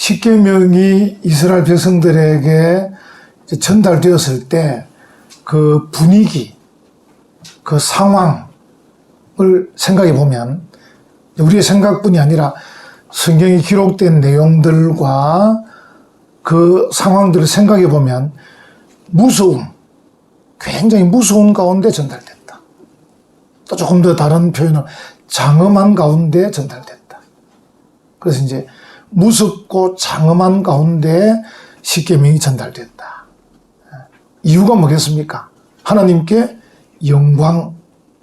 십계명이 이스라엘 백성들에게 전달되었을 때 그 분위기, 그 상황을 생각해 보면 우리의 생각뿐이 아니라 성경에 기록된 내용들과 그 상황들을 생각해 보면 무서움, 굉장히 무서운 가운데 전달됐다. 또 조금 더 다른 표현은 장엄한 가운데 전달됐다. 그래서 이제 무섭고 장엄한 가운데 십계명이 전달됐다. 이유가 뭐겠습니까? 하나님께 영광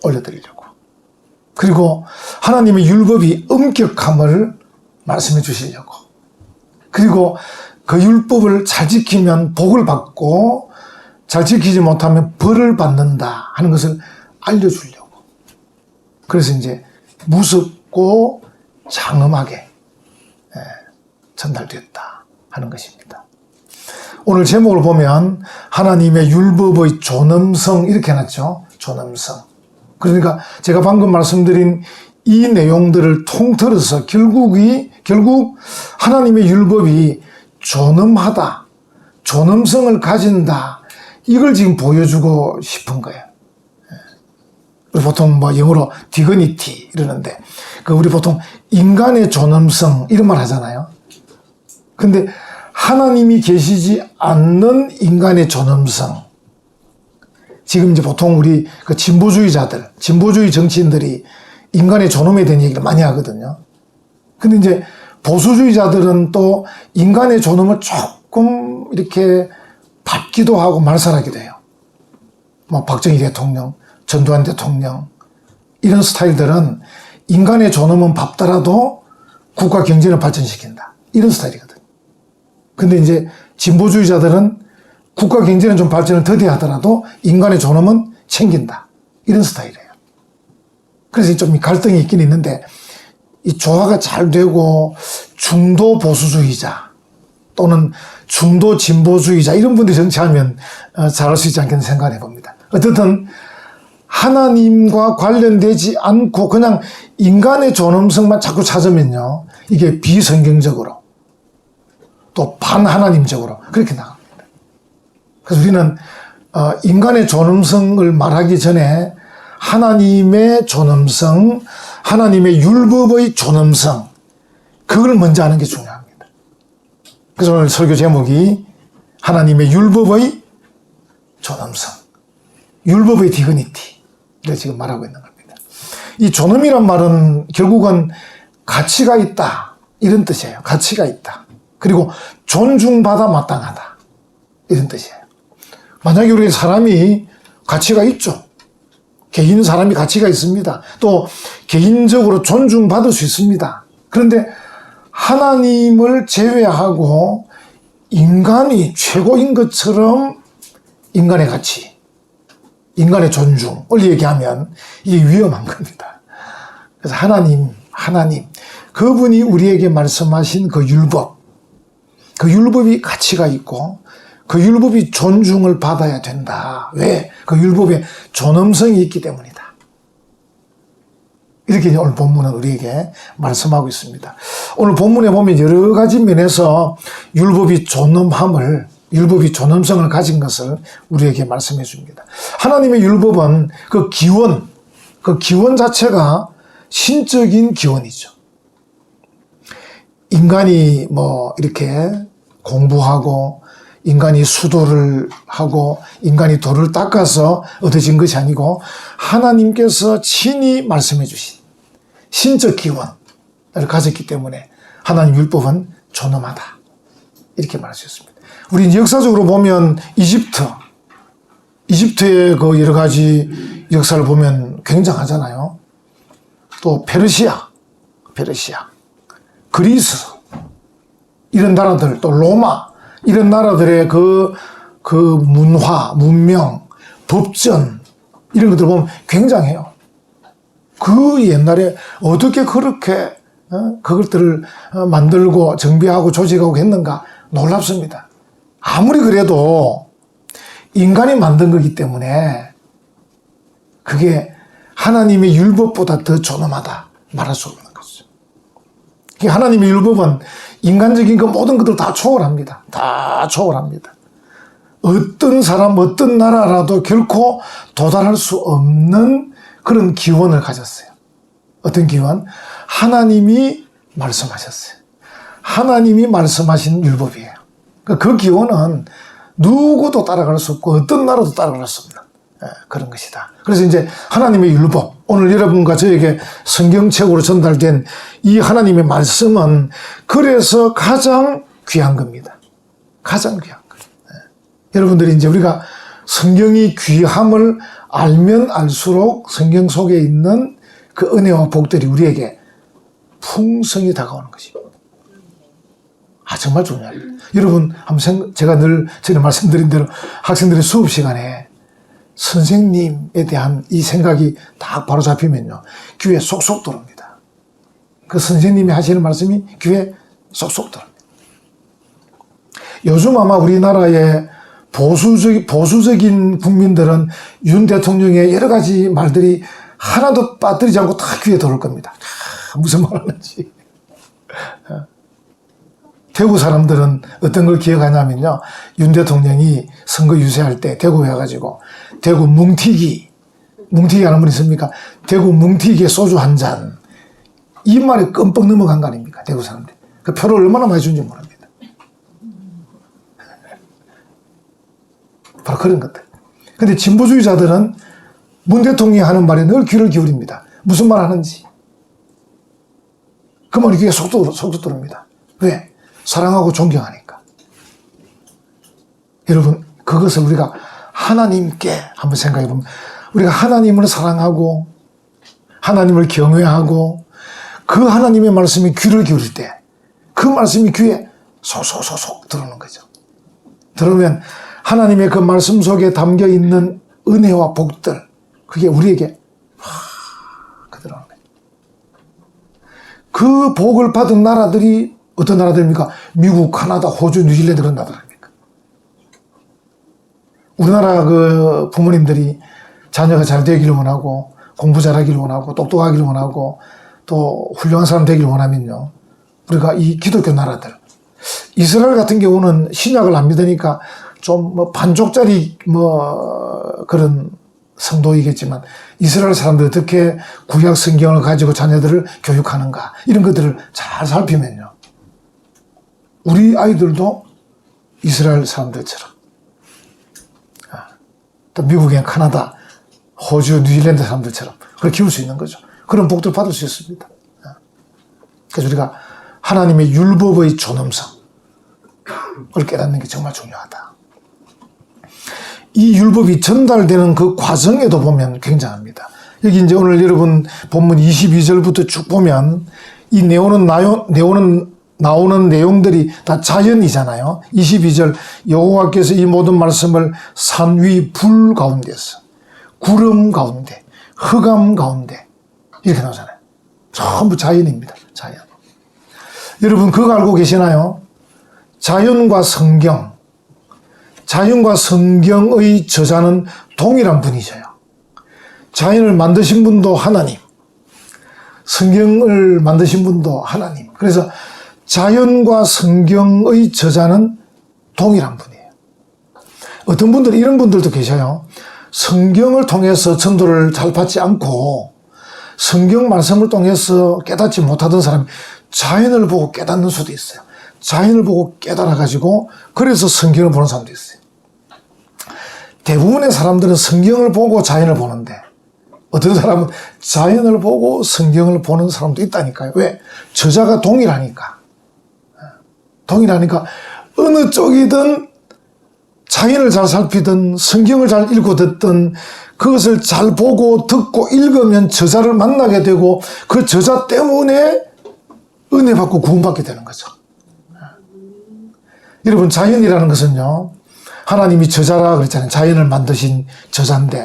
올려드리려고. 그리고 하나님의 율법이 엄격함을 말씀해 주시려고. 그리고 그 율법을 잘 지키면 복을 받고 잘 지키지 못하면 벌을 받는다 하는 것을 알려주려고. 그래서 이제 무섭고 장엄하게 예, 전달됐다 하는 것입니다. 오늘 제목을 보면 하나님의 율법의 존엄성 이렇게 해놨죠. 존엄성. 그러니까 제가 방금 말씀드린 이 내용들을 통틀어서 결국이 결국 하나님의 율법이 존엄하다, 존엄성을 가진다 이걸 지금 보여주고 싶은 거예요. 보통 뭐 영어로 디그니티 이러는데 그 우리 보통 인간의 존엄성 이런 말 하잖아요. 근데 하나님이 계시지 않는 인간의 존엄성. 지금 이제 보통 우리 그 진보주의자들, 진보주의 정치인들이 인간의 존엄에 대한 얘기를 많이 하거든요. 근데 이제 보수주의자들은 또 인간의 존엄을 조금 이렇게 밟기도 하고 말살하기도 해요. 뭐 박정희 대통령, 전두환 대통령 이런 스타일들은 인간의 존엄은 밟더라도 국가 경제를 발전시킨다. 이런 스타일이거든. 근데 이제 진보주의자들은 국가 경제는 좀 발전을 더디 하더라도 인간의 존엄은 챙긴다. 이런 스타일이에요. 그래서 좀 갈등이 있긴 있는데 이 조화가 잘 되고 중도 보수주의자 또는 중도 진보주의자 이런 분들이 정치하면 어, 잘할 수 있지 않겠는 생각을 해봅니다. 어쨌든 하나님과 관련되지 않고 그냥 인간의 존엄성만 자꾸 찾으면요. 이게 비성경적으로 또 반하나님적으로 그렇게 나갑니다. 그래서 우리는 어, 인간의 존엄성을 말하기 전에 하나님의 존엄성, 하나님의 율법의 존엄성, 그걸 먼저 아는 게 중요합니다. 그래서 오늘 설교 제목이 하나님의 율법의 존엄성, 율법의 디그니티를 지금 말하고 있는 겁니다. 이 존엄이란 말은 결국은 가치가 있다 이런 뜻이에요. 가치가 있다. 그리고 존중받아 마땅하다. 이런 뜻이에요. 만약에 우리 사람이 가치가 있죠. 개인 사람이 가치가 있습니다. 또 개인적으로 존중받을 수 있습니다. 그런데 하나님을 제외하고 인간이 최고인 것처럼 인간의 가치, 인간의 존중을 얘기하면 이게 위험한 겁니다. 그래서 하나님, 하나님, 그분이 우리에게 말씀하신 그 율법, 그 율법이 가치가 있고 그 율법이 존중을 받아야 된다. 왜? 그 율법에 존엄성이 있기 때문이다. 이렇게 오늘 본문은 우리에게 말씀하고 있습니다. 오늘 본문에 보면 여러 가지 면에서 율법이 존엄함을 율법이 존엄성을 가진 것을 우리에게 말씀해 줍니다. 하나님의 율법은 그 기원, 그 기원 자체가 신적인 기원이죠. 인간이 뭐 이렇게 공부하고 인간이 수도를 하고 인간이 돌을 닦아서 얻어진 것이 아니고 하나님께서 친히 말씀해 주신 신적 기원을 가졌기 때문에 하나님 율법은 존엄하다. 이렇게 말할 수 있습니다. 우리 역사적으로 보면 이집트, 이집트의 그 여러 가지 역사를 보면 굉장하잖아요. 또 페르시아, 페르시아, 그리스, 이런 나라들, 또 로마, 이런 나라들의 그, 그 문화, 문명, 법전, 이런 것들 보면 굉장해요. 그 옛날에 어떻게 그렇게 어? 그것들을 어, 만들고 정비하고 조직하고 했는가 놀랍습니다. 아무리 그래도 인간이 만든 거기 때문에 그게 하나님의 율법보다 더 존엄하다 말할 수 없는. 하나님의 율법은 인간적인 그 모든 것들을 다 초월합니다. 다 초월합니다. 어떤 사람, 어떤 나라라도 결코 도달할 수 없는 그런 기원을 가졌어요. 어떤 기원? 하나님이 말씀하셨어요. 하나님이 말씀하신 율법이에요. 그- 그 기원은 누구도 따라갈 수 없고 어떤 나라도 따라갈 수 없는 예, 그런 것이다. 그래서 이제 하나님의 율법, 오늘 여러분과 저에게 성경책으로 전달된 이 하나님의 말씀은 그래서 가장 귀한 겁니다. 가장 귀한 것. 예. 여러분들이 이제 우리가 성경이 귀함을 알면 알수록 성경 속에 있는 그 은혜와 복들이 우리에게 풍성히 다가오는 것입니다. 아, 정말 중요합니다. 여러분, 한번 생, 제가 늘 전에 말씀드린 대로 학생들의 수업 시간에 선생님에 대한 이 생각이 딱 바로 잡히면요. 귀에 쏙쏙 들어옵니다. 그 선생님이 하시는 말씀이 귀에 쏙쏙 들어옵니다. 요즘 아마 우리나라의 보수적, 보수적인 국민들은 윤 대통령의 여러 가지 말들이 하나도 빠뜨리지 않고 다 귀에 들어올 겁니다. 아, 무슨 말 하는지. 대구 사람들은 어떤 걸 기억하냐면요. 윤 대통령이 선거 유세할 때 대구에 와가지고 대구 뭉티기, 뭉티기 하는 분 있습니까? 대구 뭉티기에 소주 한 잔. 이 말에 끔뻑 넘어간 거 아닙니까? 대구 사람들. 그 표를 얼마나 많이 준지 모릅니다. 바로 그런 것들. 근데 진보주의자들은 문 대통령이 하는 말에 늘 귀를 기울입니다. 무슨 말 하는지. 그 말이 귀에 속도, 속도 들어옵니다. 왜? 사랑하고 존경하니까. 여러분, 그것을 우리가 하나님께 한번 생각해 보면, 우리가 하나님을 사랑하고, 하나님을 경외하고, 그 하나님의 말씀이 귀를 기울일 때, 그 말씀이 귀에 소소소속 들어오는 거죠. 들으면 하나님의 그 말씀 속에 담겨 있는 은혜와 복들, 그게 우리에게 확 들어오는 거예요. 그 복을 받은 나라들이 어떤 나라들입니까? 미국, 카나다, 호주, 뉴질랜드 그런 나라들입니까? 우리나라 그 부모님들이 자녀가 잘 되기를 원하고 공부 잘하기를 원하고 똑똑하기를 원하고 또 훌륭한 사람 되기를 원하면요. 우리가 이 기독교 나라들 이스라엘 같은 경우는 신약을 안 믿으니까 좀 뭐 반쪽짜리 뭐 그런 성도이겠지만 이스라엘 사람들이 어떻게 구약 성경을 가지고 자녀들을 교육하는가 이런 것들을 잘 살피면요. 우리 아이들도 이스라엘 사람들처럼 아, 또 미국의 카나다, 호주, 뉴질랜드 사람들처럼 그렇게 키울 수 있는 거죠. 그런 복들 받을 수 있습니다. 아, 그래서 우리가 하나님의 율법의 존엄성을 깨닫는 게 정말 중요하다. 이 율법이 전달되는 그 과정에도 보면 굉장합니다. 여기 이제 오늘 여러분 본문 22절부터 쭉 보면 이 내오는 나요, 내오는 나오는 내용들이 다 자연이잖아요. 22절 여호와께서 이 모든 말씀을 산 위 불 가운데서 구름 가운데 흑암 가운데 이렇게 나오잖아요. 전부 자연입니다. 자연. 여러분 그거 알고 계시나요? 자연과 성경 자연과 성경의 저자는 동일한 분이셔요. 자연을 만드신 분도 하나님, 성경을 만드신 분도 하나님. 그래서 자연과 성경의 저자는 동일한 분이에요. 어떤 분들은 이런 분들도 계셔요. 성경을 통해서 전도를 잘 받지 않고 성경 말씀을 통해서 깨닫지 못하던 사람이 자연을 보고 깨닫는 수도 있어요. 자연을 보고 깨달아가지고 그래서 성경을 보는 사람도 있어요. 대부분의 사람들은 성경을 보고 자연을 보는데 어떤 사람은 자연을 보고 성경을 보는 사람도 있다니까요. 왜? 저자가 동일하니까. 동일하니까 어느 쪽이든 자연을 잘 살피든 성경을 잘 읽고 듣든 그것을 잘 보고 듣고 읽으면 저자를 만나게 되고 그 저자 때문에 은혜 받고 구원받게 되는 거죠. 여러분 자연이라는 것은요 하나님이 저자라 그랬잖아요. 자연을 만드신 저자인데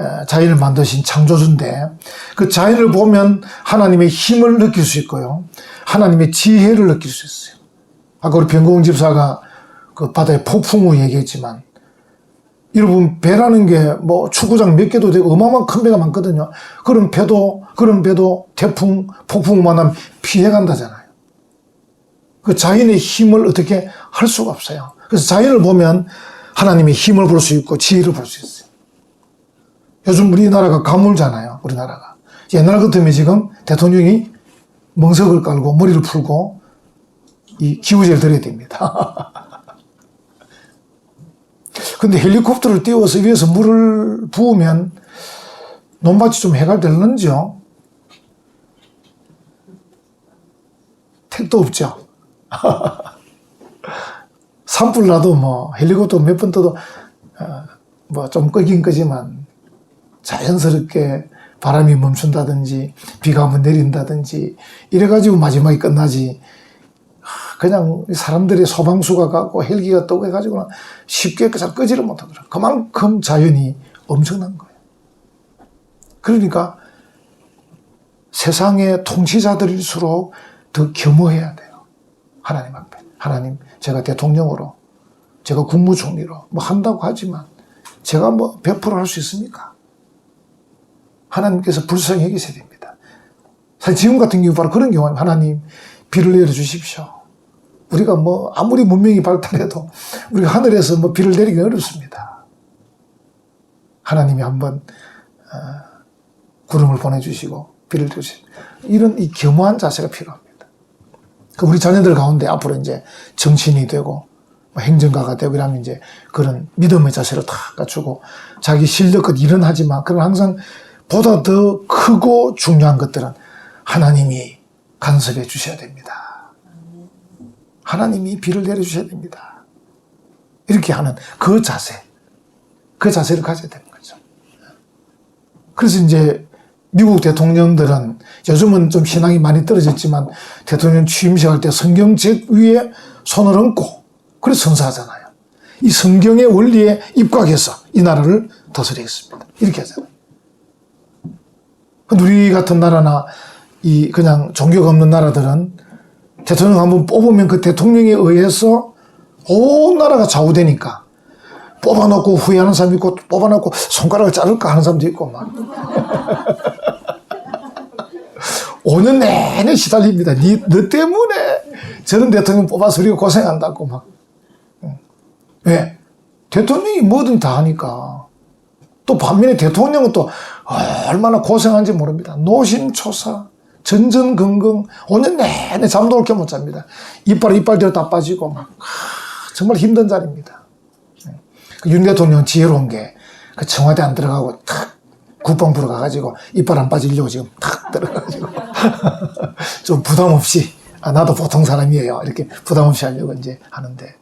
에, 자연을 만드신 창조주인데 그 자연을 보면 하나님의 힘을 느낄 수 있고요. 하나님의 지혜를 느낄 수 있어요. 아까 우리 변공 집사가 그 바다의 폭풍 우 얘기했지만 여러분 배라는 게 뭐 축구장 몇 개도 되고 어마어마한 큰 배가 많거든요. 그런 배도 그런 배도 태풍 폭풍우 만나면 피해 간다잖아요. 그 자연의 힘을 어떻게 할 수가 없어요. 그래서 자연을 보면 하나님의 힘을 볼 수 있고 지혜를 볼 수 있어요. 요즘 우리나라가 가물잖아요. 우리나라가. 옛날 같으면 지금 대통령이 멍석을 깔고 머리를 풀고 이 기우제를 드려야 됩니다. 근데 헬리콥터를 띄워서 위에서 물을 부으면 논밭이 좀 해결될는지요? 택도 없죠. 산불 나도 뭐 헬리콥터 몇 번 떠도 어, 뭐좀 끄긴 끄지만 자연스럽게 바람이 멈춘다든지 비가 한번 내린다든지 이래가지고 마지막에 끝나지 하, 그냥 사람들의 소방수가 가고 헬기가 떠고 해가지고는 쉽게 잘 끄지를 못하더라. 그만큼 자연이 엄청난 거예요. 그러니까 세상의 통치자들일수록 더 겸허해야 돼요. 하나님 앞에. 하나님, 제가 대통령으로, 제가 국무총리로 뭐 한다고 하지만 제가 뭐 100%할 수 있습니까? 하나님께서 불쌍히 여기셔야 됩니다. 사실 지금 같은 경우 바로 그런 경우는 하나님 비를 내려 주십시오. 우리가 뭐 아무리 문명이 발달해도 우리가 하늘에서 뭐 비를 내리기 어렵습니다. 하나님이 한번 어, 구름을 보내주시고 비를 주시고 이런 이 겸허한 자세가 필요합니다. 그 우리 자녀들 가운데 앞으로 이제 정치인이 되고 뭐 행정가가 되고 이러면 이제 그런 믿음의 자세를 다 갖추고 자기 실력껏 일은 하지만 그런 항상 보다 더 크고 중요한 것들은 하나님이 간섭해 주셔야 됩니다. 하나님이 비를 내려주셔야 됩니다. 이렇게 하는 그 자세, 그 자세를 가져야 되는 거죠. 그래서 이제 미국 대통령들은 요즘은 좀 신앙이 많이 떨어졌지만 대통령 취임식 할 때 성경책 위에 손을 얹고 그래서 선사하잖아요. 이 성경의 원리에 입각해서 이 나라를 다스리겠습니다. 이렇게 하잖아요. 우리 같은 나라나 이 그냥 종교가 없는 나라들은 대통령 한번 뽑으면 그 대통령에 의해서 온 나라가 좌우되니까 뽑아놓고 후회하는 사람도 있고 뽑아놓고 손가락을 자를까 하는 사람도 있고 막 5년 내내 시달립니다. 니, 너 때문에 저런 대통령 뽑아서 우리가 고생한다고 막. 응. 왜? 대통령이 뭐든 다 하니까. 또 반면에 대통령은 또 얼마나 고생한지 모릅니다. 노심초사, 전전긍긍, 5년 내내 잠도 올게 못 잡니다. 이빨, 이빨대로 다 빠지고 막. 하, 정말 힘든 자리입니다. 그 윤 대통령 지혜로운 게, 그 청와대 안 들어가고 탁 국방부로 가가지고 이빨 안 빠지려고 지금 탁 들어가지고 좀 부담 없이 아 나도 보통 사람이에요 이렇게 부담 없이 하려고 이제 하는데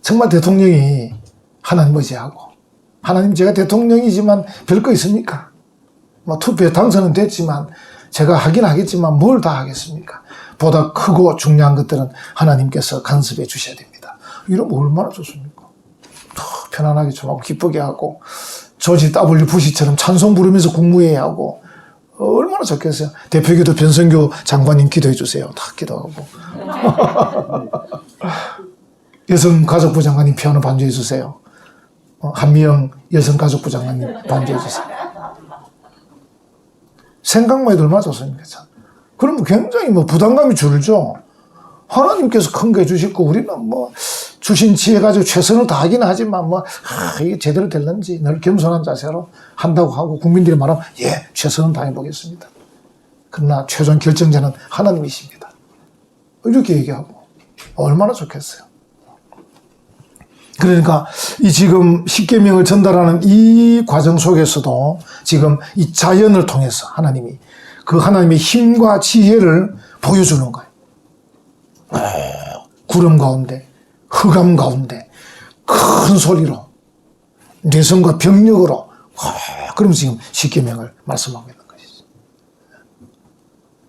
정말 대통령이 하나님 의지하고 하나님 제가 대통령이지만 별거 있습니까? 뭐 투표에 당선은 됐지만 제가 하긴 하겠지만 뭘 다 하겠습니까? 보다 크고 중요한 것들은 하나님께서 간섭해 주셔야 됩니다. 이러면 얼마나 좋습니까? 더 편안하게 좀 하고 기쁘게 하고 조지 W 부시처럼 찬송 부르면서 국무회의 하고 어, 얼마나 좋겠어요. 대표기도 변성교 장관님 기도해 주세요. 다 기도하고. 여성가족부 장관님 피아노 반주해 주세요. 어, 한미영 여성가족부 장관님 반주해 주세요. 생각만 해도 얼마나 좋습니까? 참. 그러면 굉장히 뭐 부담감이 줄죠. 하나님께서 큰거 해주시고 우리는 뭐 주신 지혜 가지고 최선을 다하긴 하지만 뭐 아, 이게 제대로 될는지 늘 겸손한 자세로 한다고 하고 국민들이 말하면 예 최선은 다해 보겠습니다. 그러나 최종 결정자는 하나님이십니다. 이렇게 얘기하고 얼마나 좋겠어요. 그러니까 이 지금 십계명을 전달하는 이 과정 속에서도 지금 이 자연을 통해서 하나님이 그 하나님의 힘과 지혜를 보여주는 거예요. 구름 가운데, 흑암 가운데, 큰 소리로, 내성과 병력으로, 그럼 지금 십계명을 말씀하고 있는 것이죠.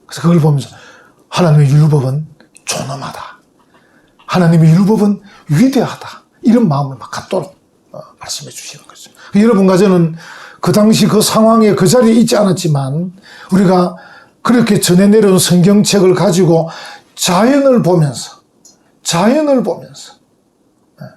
그래서 그걸 보면서 하나님의 율법은 존엄하다. 하나님의 율법은 위대하다. 이런 마음을 막 갖도록 어, 말씀해 주시는 거죠. 여러분과 저는 그 당시 그 상황에 그 자리에 있지 않았지만 우리가 그렇게 전해 내려온 성경책을 가지고 자연을 보면서 자연을 보면서 네.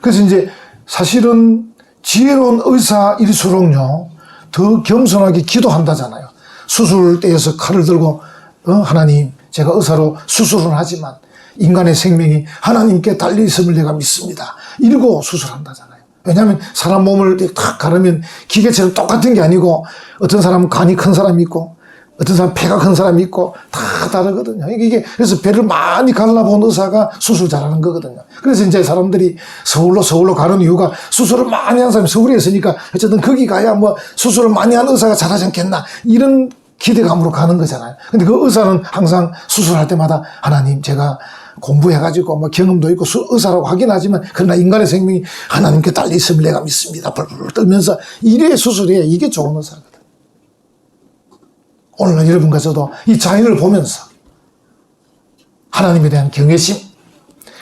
그래서 이제 사실은 지혜로운 의사일수록요 더 겸손하게 기도한다잖아요. 수술대에서 칼을 들고 어, 하나님 제가 의사로 수술은 하지만 인간의 생명이 하나님께 달려 있음을 내가 믿습니다. 이러고 수술한다잖아요. 왜냐하면 사람 몸을 탁 가르면 기계처럼 똑같은 게 아니고 어떤 사람은 간이 큰 사람이 있고 어떤 사람 폐가 큰 사람이 있고 다 다르거든요. 이게 그래서 배를 많이 갈라본 의사가 수술 잘하는 거거든요. 그래서 이제 사람들이 서울로 서울로 가는 이유가 수술을 많이 한 사람이 서울에 있으니까 어쨌든 거기 가야 뭐 수술을 많이 한 의사가 잘하지 않겠나 이런 기대감으로 가는 거잖아요. 근데 그 의사는 항상 수술할 때마다 하나님 제가 공부해가지고 뭐 경험도 있고 수- 의사라고 하긴 하지만 그러나 인간의 생명이 하나님께 달려 있음을 내가 믿습니다. 벌벌 떨면서 이래 수술해 이게 좋은 의사거든. 오늘날 여러분과 저도 이 자연을 보면서 하나님에 대한 경외심,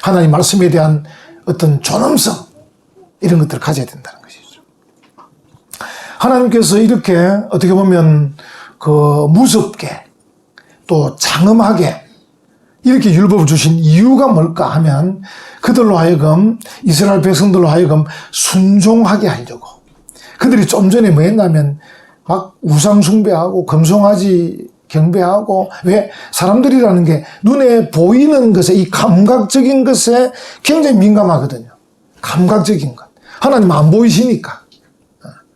하나님 말씀에 대한 어떤 존엄성 이런 것들을 가져야 된다는 것이죠. 하나님께서 이렇게 어떻게 보면 그 무섭게 또 장엄하게 이렇게 율법을 주신 이유가 뭘까 하면 그들로 하여금 이스라엘 백성들로 하여금 순종하게 하려고 그들이 좀 전에 뭐 했냐면 막 우상 숭배하고 금송아지 경배하고 왜 사람들이라는 게 눈에 보이는 것에 이 감각적인 것에 굉장히 민감하거든요. 감각적인 것. 하나님 안 보이시니까.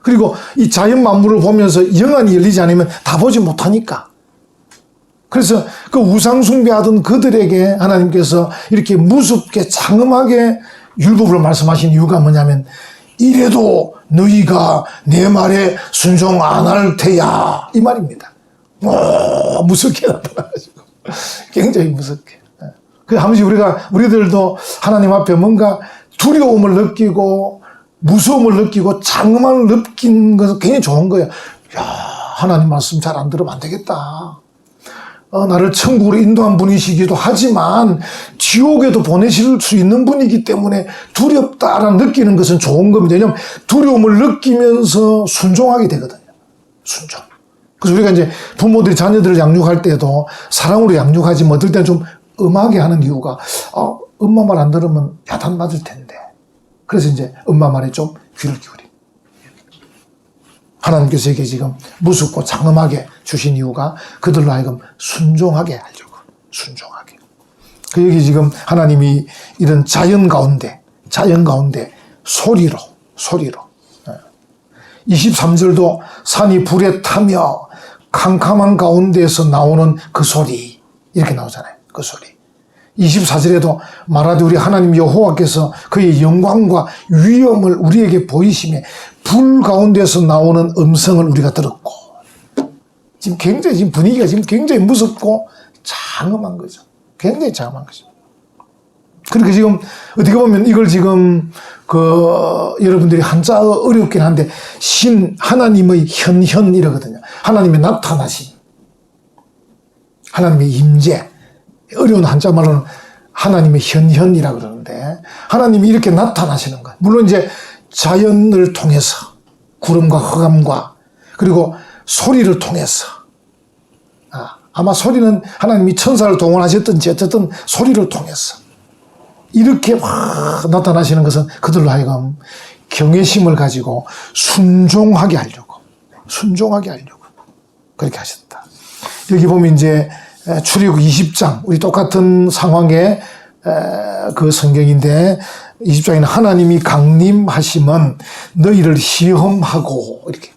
그리고 이 자연 만물을 보면서 영안이 열리지 않으면 다 보지 못하니까. 그래서 그 우상 숭배하던 그들에게 하나님께서 이렇게 무섭게 장엄하게 율법을 말씀하신 이유가 뭐냐면 이래도 너희가 내 말에 순종 안 할 테야 이 말입니다. 오, 무섭게 나타나가지고 굉장히 무섭게. 그 한 번씩 우리가 우리들도 하나님 앞에 뭔가 두려움을 느끼고 무서움을 느끼고 장엄함을 느낀 것은 굉장히 좋은 거예요. 야 하나님 말씀 잘 안 들으면 안 되겠다. 어, 나를 천국으로 인도한 분이시기도 하지만 지옥에도 보내실 수 있는 분이기 때문에 두렵다라는 느끼는 것은 좋은 겁니다. 왜냐하면 두려움을 느끼면서 순종하게 되거든요. 순종. 그래서 우리가 이제 부모들이 자녀들을 양육할 때도 사랑으로 양육하지 뭐 어떨 때는 좀 음하게 하는 이유가 어, 엄마 말 안 들으면 야단 맞을 텐데. 그래서 이제 엄마 말에 좀 귀를 기울이. 하나님께서 에게 지금 무섭고 장엄하게 주신 이유가 그들로 하여금 순종하게 하려고. 순종하게. 그 여기 지금 하나님이 이런 자연 가운데, 자연 가운데 소리로, 소리로. 23절도 산이 불에 타며 캄캄한 가운데에서 나오는 그 소리. 이렇게 나오잖아요. 그 소리. 24절에도 말하되 우리 하나님 여호와께서 그의 영광과 위엄을 우리에게 보이심에 불 가운데서 나오는 음성을 우리가 들었고 지금 굉장히 지금 분위기가 지금 굉장히 무섭고 장엄한 거죠. 굉장히 장엄한 거죠. 그렇게 지금 어떻게 보면 이걸 지금 그 여러분들이 한자 어렵긴 한데 신 하나님의 현현 이러거든요. 하나님의 나타나심, 하나님의 임재. 어려운 한자 말로는 하나님의 현현이라 그러는데 하나님이 이렇게 나타나시는 것. 물론 이제 자연을 통해서 구름과 흑암과 그리고 소리를 통해서 아, 아마 소리는 하나님이 천사를 동원하셨든지 어쨌든 소리를 통해서 이렇게 막 나타나시는 것은 그들로 하여금 경외심을 가지고 순종하게 하려고 순종하게 하려고 그렇게 하셨다. 여기 보면 이제 출애굽 20장 우리 똑같은 상황의 그 성경인데 20장에는 하나님이 강림하시면 너희를 시험하고 이렇게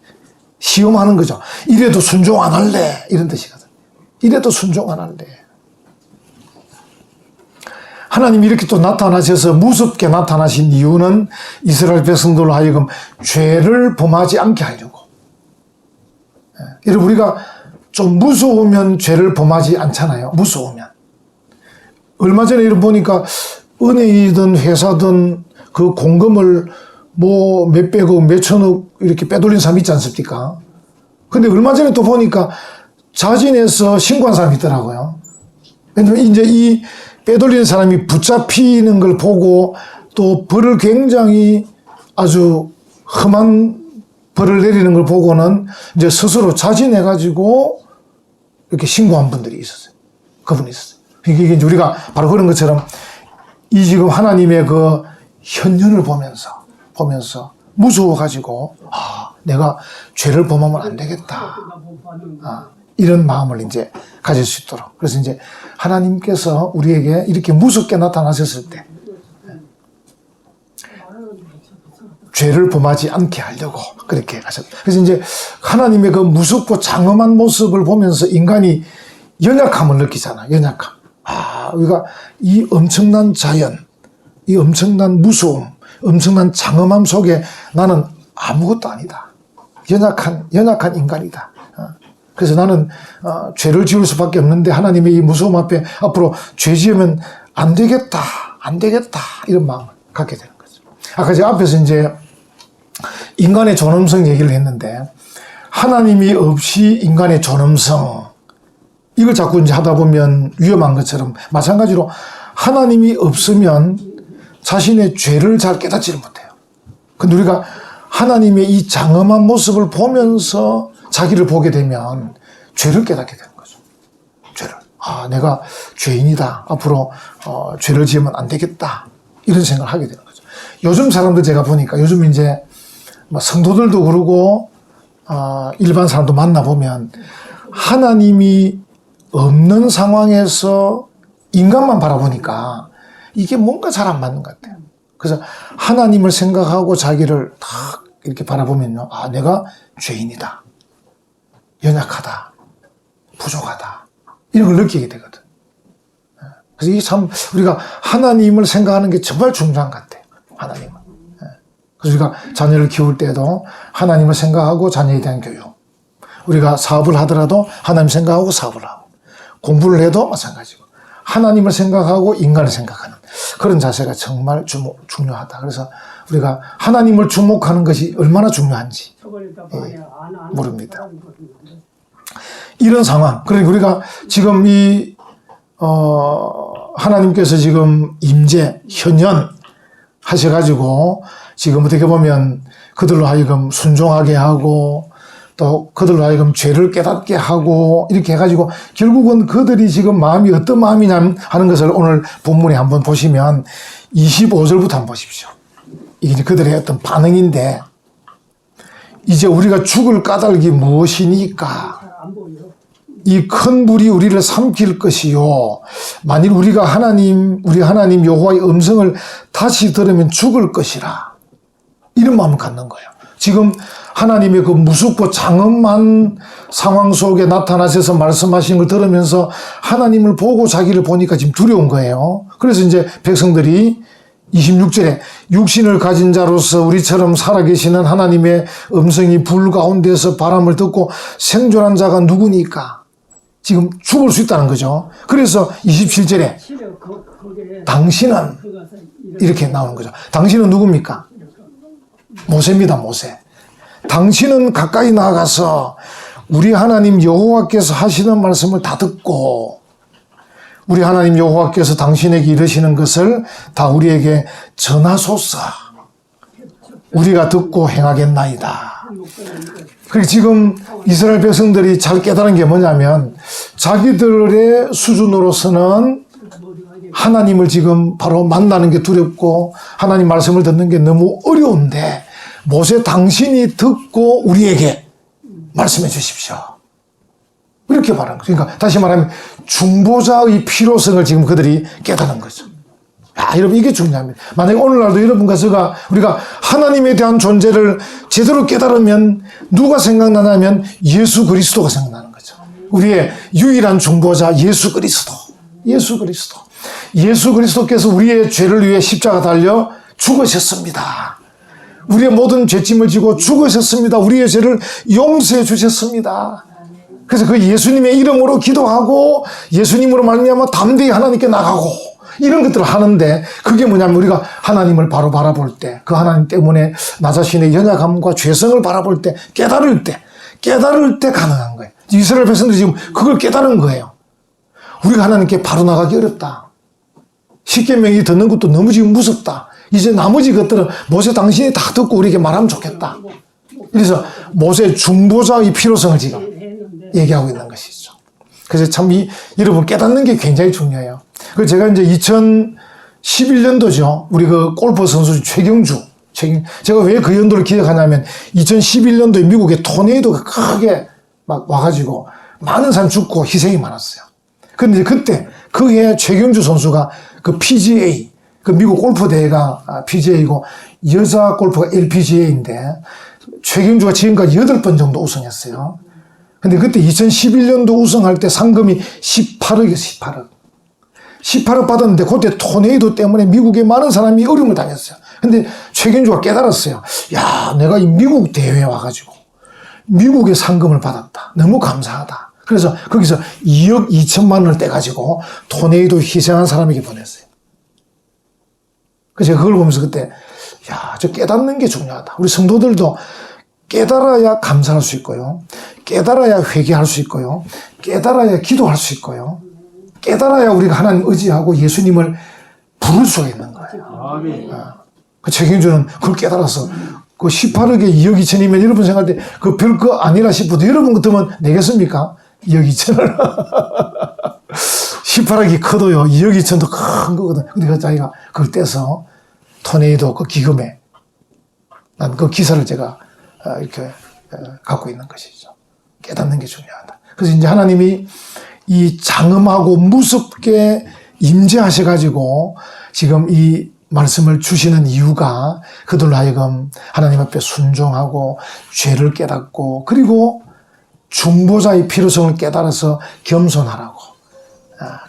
시험하는 거죠. 이래도 순종 안 할래 이런 뜻이거든. 이래도 순종 안 할래. 하나님이 이렇게 또 나타나셔서 무섭게 나타나신 이유는 이스라엘 백성들로 하여금 죄를 범하지 않게 하려고. 예. 여러분 우리가 좀 무서우면 죄를 범하지 않잖아요. 무서우면. 얼마 전에 이런 보니까 은행이든 회사든 그 공금을 뭐 몇백억, 몇천억 이렇게 빼돌린 사람 있지 않습니까? 근데 얼마 전에 또 보니까 자진해서 신고한 사람이 있더라고요. 왜냐면 이제 이 빼돌리는 사람이 붙잡히는 걸 보고 또 벌을 굉장히 아주 험한 벌을 내리는 걸 보고는 이제 스스로 자진해가지고 이렇게 신고한 분들이 있었어요. 그분이 있었어요. 이게 이제 우리가 바로 그런 것처럼 이 지금 하나님의 그 현현을 보면서, 보면서 무서워가지고, 아, 내가 죄를 범하면 안 되겠다. 아, 이런 마음을 이제 가질 수 있도록. 그래서 이제 하나님께서 우리에게 이렇게 무섭게 나타나셨을 때 죄를 범하지 않게 하려고 그렇게 하셨다. 그래서 이제 하나님의 그 무섭고 장엄한 모습을 보면서 인간이 연약함을 느끼잖아. 연약함. 아, 우리가 이 엄청난 자연, 이 엄청난 무서움, 엄청난 장엄함 속에 나는 아무것도 아니다. 연약한, 연약한 인간이다. 어. 그래서 나는 어, 죄를 지을 수밖에 없는데 하나님의 이 무서움 앞에 앞으로 죄 지으면 안 되겠다, 안 되겠다 이런 마음을 갖게 되는 거죠. 아까 제가 앞에서 이제 인간의 존엄성 얘기를 했는데 하나님이 없이 인간의 존엄성 이걸 자꾸 이제 하다 보면 위험한 것처럼 마찬가지로 하나님이 없으면 자신의 죄를 잘 깨닫지를 못해요. 근데 우리가 하나님의 이 장엄한 모습을 보면서 자기를 보게 되면 죄를 깨닫게 되는 거죠. 죄를. 아, 내가 죄인이다. 앞으로 어, 죄를 지으면 안 되겠다. 이런 생각을 하게 되는 거죠. 요즘 사람들 제가 보니까 요즘 이제 뭐 성도들도 그러고 어, 일반 사람도 만나 보면 하나님이 없는 상황에서 인간만 바라보니까 이게 뭔가 잘 안 맞는 것 같아요. 그래서 하나님을 생각하고 자기를 딱 이렇게 바라보면요. 아, 내가 죄인이다. 연약하다. 부족하다. 이런 걸 느끼게 되거든. 예. 그래서 이게 참 우리가 하나님을 생각하는 게 정말 중요한 것 같아요. 하나님은. 예. 그래서 우리가 자녀를 키울 때도 하나님을 생각하고 자녀에 대한 교육. 우리가 사업을 하더라도 하나님 생각하고 사업을 하고 공부를 해도 마찬가지고 하나님을 생각하고 인간을 생각하는 그런 자세가 정말 주목, 중요하다. 그래서 우리가 하나님을 주목하는 것이 얼마나 중요한지 예, 모릅니다. 이런 상황. 그러니까 우리가 지금 이, 어, 하나님께서 지금 임재, 현현 하셔가지고 지금 어떻게 보면 그들로 하여금 순종하게 하고 또 그들로 하여금 죄를 깨닫게 하고 이렇게 해가지고 결국은 그들이 지금 마음이 어떤 마음이냐 하는 것을 오늘 본문에 한번 보시면 25절부터 한번 보십시오. 이게 그들의 어떤 반응인데 이제 우리가 죽을 까닭이 무엇이니까 이 큰 불이 우리를 삼킬 것이요. 만일 우리가 하나님, 우리 하나님 여호와의 음성을 다시 들으면 죽을 것이라. 이런 마음을 갖는 거예요. 지금 하나님의 그 무섭고 장엄한 상황 속에 나타나셔서 말씀하신 걸 들으면서 하나님을 보고 자기를 보니까 지금 두려운 거예요. 그래서 이제 백성들이 26절에 육신을 가진 자로서 우리처럼 살아계시는 하나님의 음성이 불 가운데서 바람을 듣고 생존한 자가 누구니까? 지금 죽을 수 있다는 거죠. 그래서 27절에 당신은 이렇게 나오는 거죠. 당신은 누굽니까? 모세입니다, 모세. 당신은 가까이 나가서 우리 하나님 여호와께서 하시는 말씀을 다 듣고 우리 하나님 여호와께서 당신에게 이르시는 것을 다 우리에게 전하소서. 우리가 듣고 행하겠나이다. 그리고 지금 이스라엘 백성들이 잘 깨달은 게 뭐냐면 자기들의 수준으로서는 하나님을 지금 바로 만나는 게 두렵고 하나님 말씀을 듣는 게 너무 어려운데 모세 당신이 듣고 우리에게 말씀해 주십시오. 이렇게 말하는 거죠. 그러니까 다시 말하면 중보자의 필요성을 지금 그들이 깨달은 거죠. 아, 여러분 이게 중요합니다. 만약에 오늘날도 여러분과 제가 우리가 하나님에 대한 존재를 제대로 깨달으면 누가 생각나냐면 예수 그리스도가 생각나는 거죠. 우리의 유일한 중보자 예수 그리스도. 예수 그리스도. 예수 그리스도께서 우리의 죄를 위해 십자가 달려 죽으셨습니다. 우리의 모든 죄짐을 지고 죽으셨습니다. 우리의 죄를 용서해 주셨습니다. 그래서 그 예수님의 이름으로 기도하고 예수님으로 말미암아 담대히 하나님께 나가고 이런 것들을 하는데 그게 뭐냐면 우리가 하나님을 바로 바라볼 때 그 하나님 때문에 나 자신의 연약함과 죄성을 바라볼 때 깨달을 때 깨달을 때 가능한 거예요. 이스라엘 백성들이 지금 그걸 깨달은 거예요. 우리가 하나님께 바로 나가기 어렵다. 십계명이 듣는 것도 너무 지금 무섭다. 이제 나머지 것들은 모세 당신이 다 듣고 우리에게 말하면 좋겠다. 그래서 모세 중보자의 필요성을 지금 얘기하고 있는 것이죠. 그래서 참 이, 여러분 깨닫는 게 굉장히 중요해요. 그 제가 이제 2011년도죠. 우리 그 골프 선수 최경주. 최경, 제가 왜 그 연도를 기억하냐면 2011년도에 미국에 토네이도가 크게 막 와가지고 많은 사람 죽고 희생이 많았어요. 근데 그때 그해 최경주 선수가 그 PGA 그 미국 골프 대회가 아, PGA이고 여자 골프가 LPGA인데 최경주가 지금까지 8번 정도 우승했어요. 근데 그때 2011년도 우승할 때 상금이 18억이었어요, 18억. 18억 받았는데 그때 토네이도 때문에 미국에 많은 사람이 어려움을 당했어요. 근데 최경주가 깨달았어요. 야, 내가 이 미국 대회에 와가지고 미국의 상금을 받았다. 너무 감사하다. 그래서 거기서 2억 2천만 원을 떼가지고 토네이도 희생한 사람에게 보냈어요. 그래서 제가 그걸 보면서 그때, 야, 저 깨닫는 게 중요하다. 우리 성도들도 깨달아야 감사할 수 있고요. 깨달아야 회개할 수 있고요. 깨달아야 기도할 수 있고요. 깨달아야 우리가 하나님 의지하고 예수님을 부를 수가 있는 거예요. 아멘. 그 책임주는 그걸 깨달아서 그 18억에 2억 2천이면 여러분 생각할 때 그 별거 아니라 싶어도 여러분 같으면 내겠습니까? 2억 2천을. 18억이 커도요, 2억 2천도 큰 거거든. 근데 그 자기가 그걸 떼서 토네이도 그 기금에 난 그 기사를 제가 어, 이렇게 어, 갖고 있는 것이죠. 깨닫는 게 중요하다. 그래서 이제 하나님이 이 장엄하고 무섭게 임재하셔가지고 지금 이 말씀을 주시는 이유가 그들로 하여금 하나님 앞에 순종하고 죄를 깨닫고 그리고 중보자의 필요성을 깨달아서 겸손하라고 아,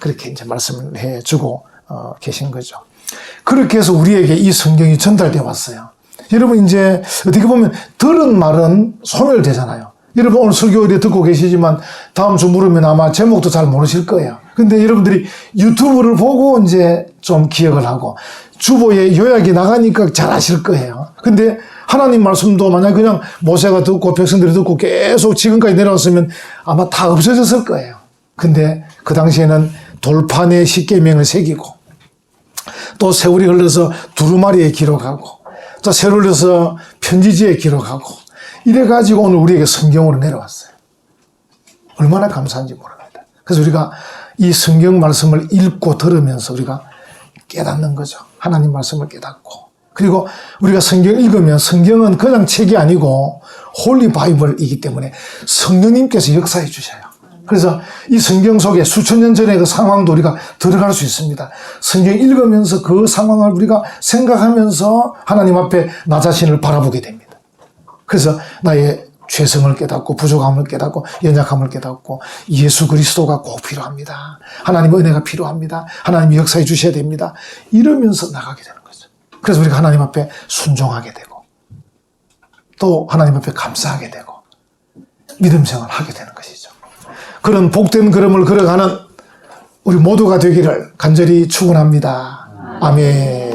그렇게 이제 말씀을 해주고 어, 계신 거죠. 그렇게 해서 우리에게 이 성경이 전달되어 왔어요. 여러분 이제 어떻게 보면 들은 말은 소멸되잖아요. 여러분 오늘 설교를 듣고 계시지만 다음 주 물으면 아마 제목도 잘 모르실 거예요. 근데 여러분들이 유튜브를 보고 이제 좀 기억을 하고 주보에 요약이 나가니까 잘 아실 거예요. 근데 하나님 말씀도 만약 그냥 모세가 듣고 백성들이 듣고 계속 지금까지 내려왔으면 아마 다 없어졌을 거예요. 근데 그 당시에는 돌판에 십계명을 새기고 또 세월이 흘러서 두루마리에 기록하고 또 세월이 흘러서 편지지에 기록하고 이래가지고 오늘 우리에게 성경으로 내려왔어요. 얼마나 감사한지 모릅니다. 그래서 우리가 이 성경 말씀을 읽고 들으면서 우리가 깨닫는 거죠. 하나님 말씀을 깨닫고. 그리고 우리가 성경 읽으면 성경은 그냥 책이 아니고 홀리 바이블이기 때문에 성령님께서 역사해 주셔요. 그래서 이 성경 속에 수천 년 전의 그 상황도 우리가 들어갈 수 있습니다. 성경 읽으면서 그 상황을 우리가 생각하면서 하나님 앞에 나 자신을 바라보게 됩니다. 그래서 나의 죄성을 깨닫고 부족함을 깨닫고 연약함을 깨닫고 예수 그리스도가 꼭 필요합니다. 하나님의 은혜가 필요합니다. 하나님이 역사해 주셔야 됩니다. 이러면서 나가게 되는 거죠. 그래서 우리가 하나님 앞에 순종하게 되고 또 하나님 앞에 감사하게 되고 믿음 생활을 하게 되는 것이죠. 그런 복된 걸음을 걸어가는 우리 모두가 되기를 간절히 축원합니다. 아멘.